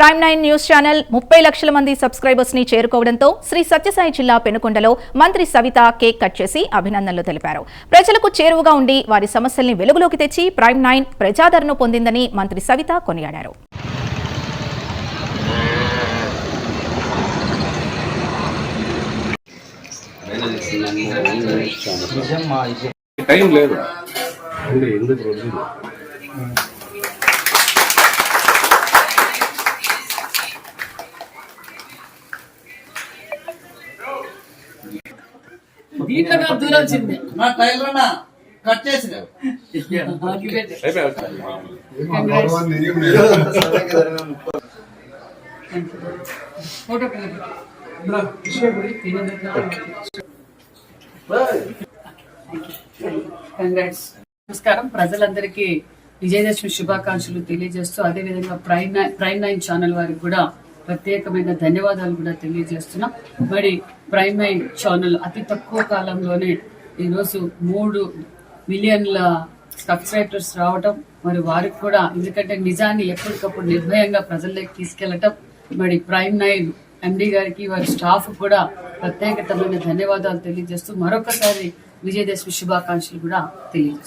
Prime nine news channel ముప్పై లక్షల మంది సబ్స్క్రైబర్స్ని చేరుకోవడంతో శ్రీ సత్యసాయి జిల్లా పెనుకొండలో మంత్రి సవిత కేక్ కట్ చేసి అభినందనలు తెలిపారు. ప్రజలకు చేరువగా ఉండి వారి సమస్యల్ని వెలుగులోకి తెచ్చి ప్రైమ్ నైన్ ప్రజాదరణ పొందిందని మంత్రి సవిత కొనియాడారు. టైం లేదు. ఎందుకు దీంట్లో నాకు దూరాల్సిందే. నా టైలర్ కట్ చేసి ఫోటో కంగ్రాట్స్ నమస్కారం. ప్రజలందరికీ విజయదశమి శుభాకాంక్షలు తెలియజేస్తూ అదేవిధంగా prime nine prime nine channel వారికి కూడా ప్రత్యేకమైన ధన్యవాదాలు కూడా తెలియజేస్తున్నాం. మరి ప్రైమ్ నైన్ ఛానల్ అతి తక్కువ కాలంలోనే ఈరోజు మూడు మిలియన్ల సబ్స్క్రైబర్స్ రావటం మరి వారికి కూడా ఎందుకంటే నిజాన్ని ఎప్పటికప్పుడు నిర్భయంగా ప్రజల్లోకి తీసుకెళ్ళటం మరి ప్రైమ్ నైన్ ఎండి గారికి వారి స్టాఫ్ కూడా ప్రత్యేకతమైన ధన్యవాదాలు తెలియజేస్తూ మరొకసారి విజయదశమి శుభాకాంక్షలు కూడా తెలియజేస్తాం